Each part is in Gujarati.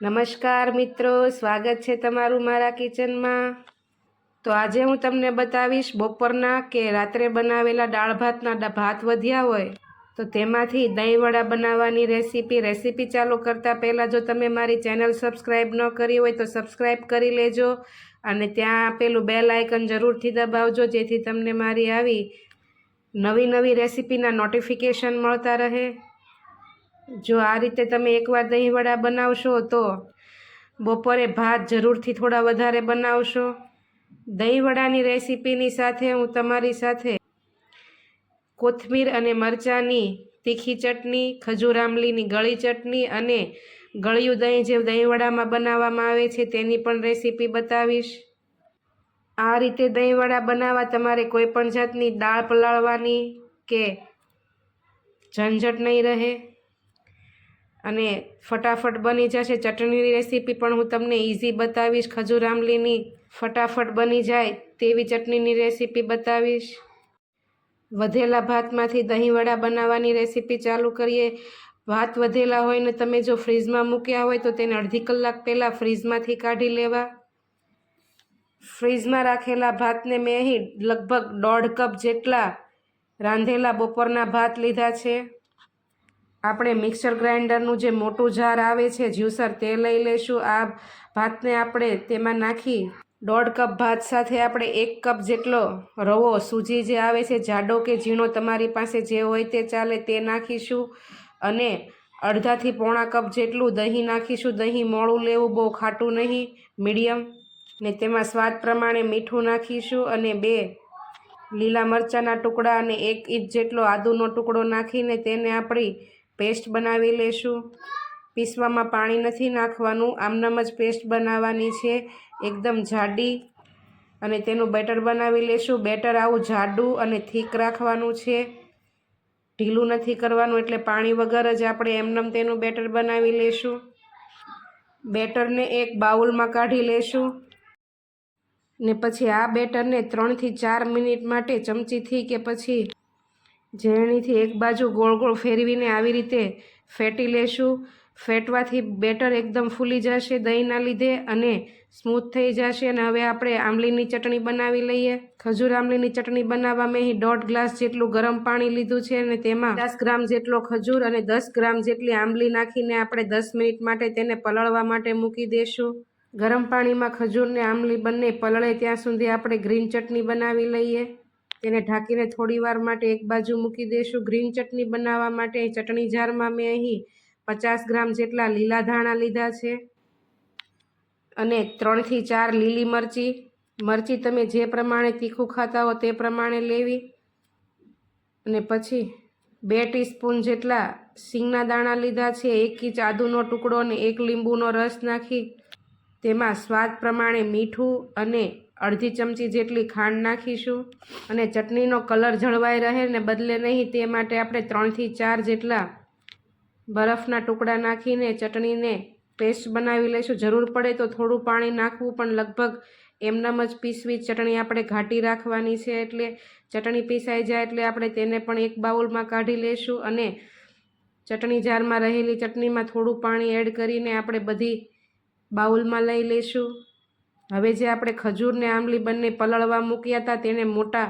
નમસ્કાર મિત્રો, સ્વાગત છે તમારું મારા કિચનમાં. તો આજે હું તમને બતાવીશ બપોરના કે રાત્રે બનાવેલા દાળ ભાતના ભાત વધ્યા હોય, તો તેમાંથી દહીંવડા બનાવવાની રેસીપી રેસીપી ચાલુ કરતાં પહેલાં જો તમે મારી ચેનલ સબસ્ક્રાઈબ ન કરી હોય તો સબસ્ક્રાઈબ કરી લેજો અને ત્યાં આપેલું બેલ આઇકન જરૂરથી દબાવજો, જેથી તમને મારી આવી નવી નવી રેસીપીના નોટિફિકેશન મળતા રહે. જો આ રીતે તમે એકવાર દહીંવડા બનાવશો, તો બપોરે ભાત જરૂરથી થોડા વધારે બનાવશો. દહીંવડાની રેસીપીની સાથે હું તમારી સાથે કોથમીર અને મરચાંની તીખી ચટણી, ખજૂર આંબલીની ગળી ચટણી અને ગળ્યું દહીં જે દહીંવડામાં બનાવવામાં આવે છે તેની પણ રેસીપી બતાવીશ. આ રીતે દહીંવડા બનાવવા તમારે કોઈ પણ જાતની દાળ પલાળવાની કે ઝંઝટ નહીં રહે. અને ફટાફટ બની જશે. ચટણીની રેસીપી પણ હું તમને ઇઝી બતાવીશ. ખજૂર આંબલીની ફટાફટ બની જાય તેવી ચટણીની રેસીપી બતાવીશ. વધેલા ભાતમાંથી દહીંવડા બનાવવાની રેસીપી ચાલુ કરીએ. ભાત વધેલા હોય ને તમે જો ફ્રીજમાં મૂક્યા હોય તો તેને અડધી કલાક પહેલાં ફ્રીજમાંથી કાઢી લેવા. ફ્રીજમાં રાખેલા ભાતને મેં અહીં લગભગ દોઢ કપ જેટલા રાંધેલા બપોરના ભાત લીધા છે. આપણે મિક્સર ગ્રાઇન્ડરનું જે મોટું જાર આવે છે, જ્યુસર, તે લઈ લઈશું. આ ભાતને આપણે તેમાં નાખી દોઢ કપ ભાત સાથે આપણે એક કપ જેટલો રવો સૂજી જે આવે છે, જાડો કે ઝીણો તમારી પાસે જે હોય તે ચાલે તે નાખીશું. અને અડધાથી પોણા કપ જેટલું દહીં નાખીશું. દહીં મોળું લેવું બહુ ખાટું નહીં, મીડિયમ. ને તેમાં સ્વાદ પ્રમાણે મીઠું નાખીશું અને બે લીલા મરચાંના ટુકડા અને એક ઇંચ જેટલો આદુનો ટુકડો નાખીને તેને આપણી પેસ્ટ બનાવી લેશું. પીસવામાં પાણી નથી નાખવાનું. આમનામ જ પેસ્ટ બનાવવાની છે. એકદમ જાડી અને તેનું બેટર બનાવી લેશું. બેટર આવું જાડું અને થીક રાખવાનું છે. ઢીલું નથી કરવાનું એટલે પાણી વગર જ આપણે એમનેમ તેનું બેટર બનાવી લેશું. બેટરને એક બાઉલમાં કાઢી લેશું. ને પછી આ બેટરને ત્રણથી ચાર મિનિટ માટે ચમચીથી કે પછી ઝેરણીથી એક બાજુ ગોળ ગોળ ફેરવીને આવી રીતે ફેટી લેશું. ફેટવાથી બેટર એકદમ ફૂલી જશે દહીંના લીધે અને સ્મૂથ થઈ જશે. અને હવે આપણે આંબલીની ચટણી બનાવી લઈએ. ખજૂર આંબલીની ચટણી બનાવવા મેં અહીં દોઢ ગ્લાસ જેટલું ગરમ પાણી લીધું છે અને તેમાં દસ ગ્રામ જેટલો ખજૂર અને દસ ગ્રામ જેટલી આંબલી નાખીને આપણે દસ મિનિટ માટે તેને પલળવા માટે મૂકી દઈશું ગરમ પાણીમાં ખજૂરને આંબલી બંને પલળે ત્યાં સુધી આપણે ગ્રીન ચટણી બનાવી લઈએ. તેને ઢાંકીને થોડી વાર માટે એક બાજુ મૂકી દઈશું ગ્રીન ચટણી બનાવવા માટે ચટણી જારમાં મેં અહીં પચાસ ગ્રામ જેટલા લીલા ધાણા લીધા છે અને ત્રણથી ચાર લીલી મરચી. મરચી તમે જે પ્રમાણે તીખું ખાતા હો તે પ્રમાણે લેવી. અને પછી બે ટીસ્પૂન જેટલા સિંગના દાણા લીધા છે. એક ઇંચ આદુનો ટુકડો અને એક લીંબુનો રસ નાખી. તેમાં સ્વાદ પ્રમાણે મીઠું અને અડધી ચમચી જેટલી ખાંડ નાખીશું અને ચટણીનો કલર જળવાઈ રહે ને બદલે નહીં તે માટે આપણે ત્રણથી ચાર જેટલા બરફના ટુકડા નાખીને ચટણીને પેસ્ટ બનાવી લઈશું. જરૂર પડે તો થોડું પાણી નાખવું, પણ લગભગ એમનામ જ પીસવી ચટણી આપણે ઘાટી રાખવાની છે એટલે ચટણી પીસાઈ જાય એટલે આપણે તેને પણ એક બાઉલમાં કાઢી લઈશું અને ચટણી જારમાં રહેલી ચટણીમાં થોડું પાણી એડ કરીને આપણે બધી બાઉલમાં લઈ લઈશું. હવે જે આપણે ખજૂરને આંબલી બંને પલળવા મૂક્યા હતા, તેને મોટા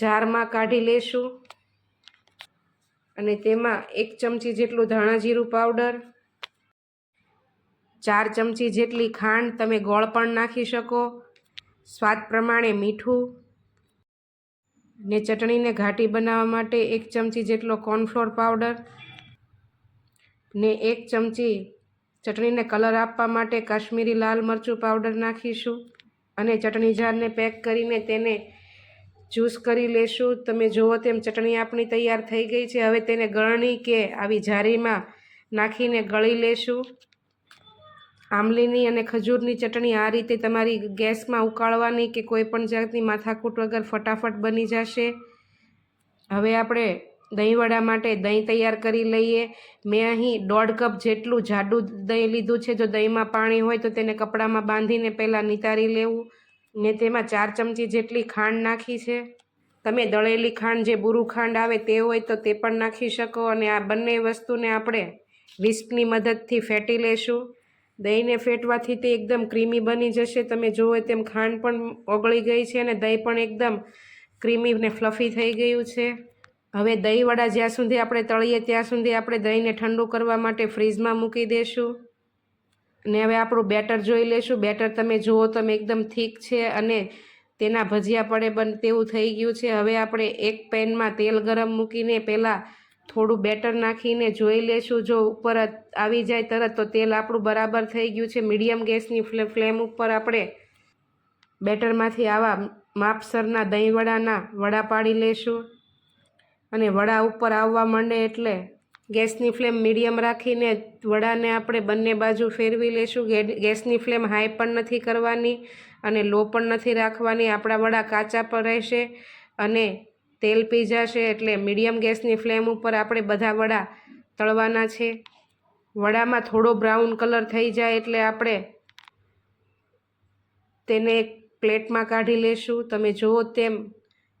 જારમાં કાઢી લેશું. અને તેમાં એક ચમચી જેટલું ધાણા જીરું પાવડર, ચાર ચમચી જેટલી ખાંડ તમે ગોળ પણ નાખી શકો, સ્વાદ પ્રમાણે મીઠું, ને ચટણીને ઘાટી બનાવવા માટે એક ચમચી જેટલો કોર્નફ્લોર પાવડર, ને એક ચમચી ચટણીને કલર આપવા માટે કાશ્મીરી લાલ મરચું પાવડર નાખીશું અને ચટણી જારને પેક કરીને તેને જ્યુસ કરી લેશું. તમે જુઓ તેમ ચટણી આપણી તૈયાર થઈ ગઈ છે. હવે તેને ગળણી કે આવી જારીમાં નાખીને ગળી લેશું. આંબલીની અને ખજૂરની ચટણી આ રીતે તમારી ગેસમાં ઉકાળવાની કે કોઈ પણ જાતની માથાકૂટ વગર ફટાફટ બની જશે. હવે આપણે દહીંવડા માટે દહીં તૈયાર કરી લઈએ. મેં અહીં દોઢ કપ જેટલું જાડું દહીં લીધું છે. જો દહીંમાં પાણી હોય તો તેને કપડામાં બાંધીને પહેલાં નિતારી લેવું. ને તેમાં ચાર ચમચી જેટલી ખાંડ નાખી છે. તમે દળેલી ખાંડ જે બુરું ખાંડ આવે તે હોય તો તે પણ નાખી શકો અને આ બંને વસ્તુને આપણે વિસ્કની મદદથી ફેટી લેશું. દહીંને ફેટવાથી તે એકદમ ક્રીમી બની જશે. તમે જુઓ તેમ ખાંડ પણ ઓગળી ગઈ છે અને દહીં પણ એકદમ ક્રીમી ને ફ્લફી થઈ ગયું છે. હવે દહીંવડા જ્યાં સુધી આપણે તળીએ, ત્યાં સુધી આપણે દહીંને ઠંડુ કરવા માટે ફ્રીજમાં મૂકી દઈશું અને હવે આપણું બેટર જોઈ લેશું. બેટર તમે જુઓ તમે એકદમ થીક છે અને તેના ભજીયા પડે બન, તેવું થઈ ગયું છે. હવે આપણે એક પેનમાં તેલ ગરમ મૂકીને પહેલાં થોડું બેટર નાખીને જોઈ લેશું. જો ઉપર આવી જાય તરત તો તેલ આપણું બરાબર થઈ ગયું છે. મીડિયમ ગેસની ફ્લે, ફ્લેમ ઉપર આપણે બેટરમાંથી આવા માપસરના દહીંવડાના વડા પાડી લેશું. અને વડા ઉપર આવવા માંડે એટલે ગેસની ફ્લેમ મીડિયમ રાખીને વડાને આપણે બંને બાજુ ફેરવી લેશું. ગેસની ફ્લેમ હાઈ પણ નથી કરવાની અને લો પણ નથી રાખવાની. આપણા વડા કાચા પણ રહેશે અને તેલ પી જશે એટલે મીડિયમ ગેસની ફ્લેમ ઉપર આપણે બધા વડા તળવાના છે. વડામાં થોડો બ્રાઉન કલર થઈ જાય એટલે આપણે તેને એક પ્લેટમાં કાઢી લેશું. તમે જુઓ તેમ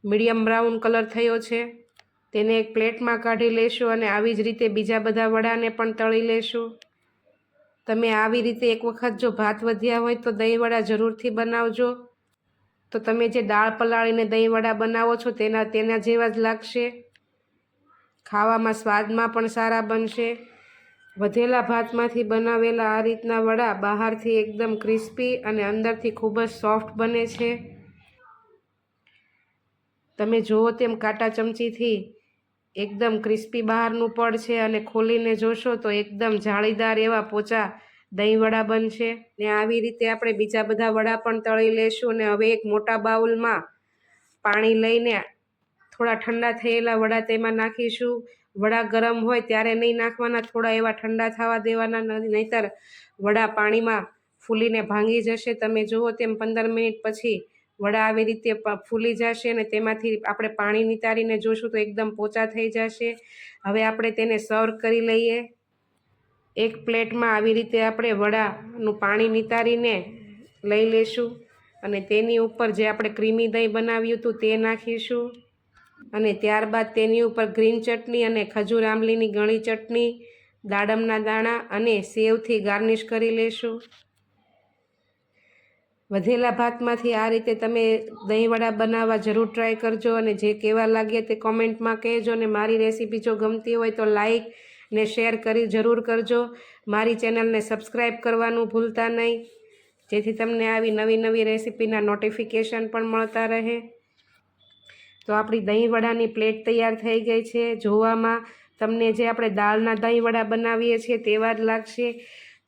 મીડિયમ બ્રાઉન કલર થયો છે. તેને એક પ્લેટમાં કાઢી લેશું અને આવી જ રીતે બીજા બધા વડાને પણ તળી લેશું. તમે આવી રીતે એક વખત જો ભાત વધ્યા હોય તો દહીંવડા જરૂરથી બનાવજો. તો તમે જે દાળ પલાળીને દહીંવડા બનાવો છો તેના તેના જેવા જ લાગશે. ખાવામાં સ્વાદમાં પણ સારા બનશે. વધેલા ભાતમાંથી બનાવેલા આ રીતના વડા બહારથી એકદમ ક્રિસ્પી અને અંદરથી ખૂબ જ સોફ્ટ બને છે. તમે જુઓ તેમ કાંટા ચમચીથી એકદમ ક્રિસ્પી બહારનું પડ છે અને ખોલીને જોશો તો એકદમ જાળીદાર એવા પોચા દહીં વડા બનશે. ને આવી રીતે આપણે બીજા બધા વડા પણ તળી લેશું અને હવે એક મોટા બાઉલમાં પાણી લઈને થોડા ઠંડા થયેલા વડા તેમાં નાખીશું. વડા ગરમ હોય ત્યારે નહીં નાખવાના, થોડા એવા ઠંડા થવા દેવાના નહીતર વડા પાણીમાં ફૂલીને ભાંગી જશે. તમે જુઓ તેમ પંદર મિનિટ પછી વડા આવી રીતે ફૂલી જશે અને તેમાંથી આપણે પાણી નિતારીને જોશું તો એકદમ પોચા થઈ જશે. હવે આપણે તેને સર્વ કરી લઈએ. એક પ્લેટમાં આવી રીતે આપણે વડાનું પાણી નિતારીને લઈ લેશું અને તેની ઉપર જે આપણે ક્રીમી દહીં બનાવ્યું હતું તે નાખીશું. અને ત્યારબાદ તેની ઉપર ગ્રીન ચટણી અને ખજૂર આંબલીની ગણી ચટણી, દાડમના દાણા અને સેવથી ગાર્નિશ કરી લેશું. વધેલા ભાતમાંથી આ રીતે તમે દહીંવડા બનાવવા જરૂર ટ્રાય કરજો અને જે કેવા લાગે તે કોમેન્ટમાં કહેજો અને મારી રેસીપી જો ગમતી હોય તો લાઈક ને શેર કરી જરૂર કરજો. મારી ચેનલને સબસ્ક્રાઈબ કરવાનું ભૂલતા નહીં. જેથી તમને આવી નવી નવી રેસીપીના નોટિફિકેશન પણ મળતા રહે. તો આપણી દહીંવડાની પ્લેટ તૈયાર થઈ ગઈ છે. જોવામાં તમને જે આપણે દાળના દહીંવડા બનાવીએ છીએ તેવા જ લાગશે.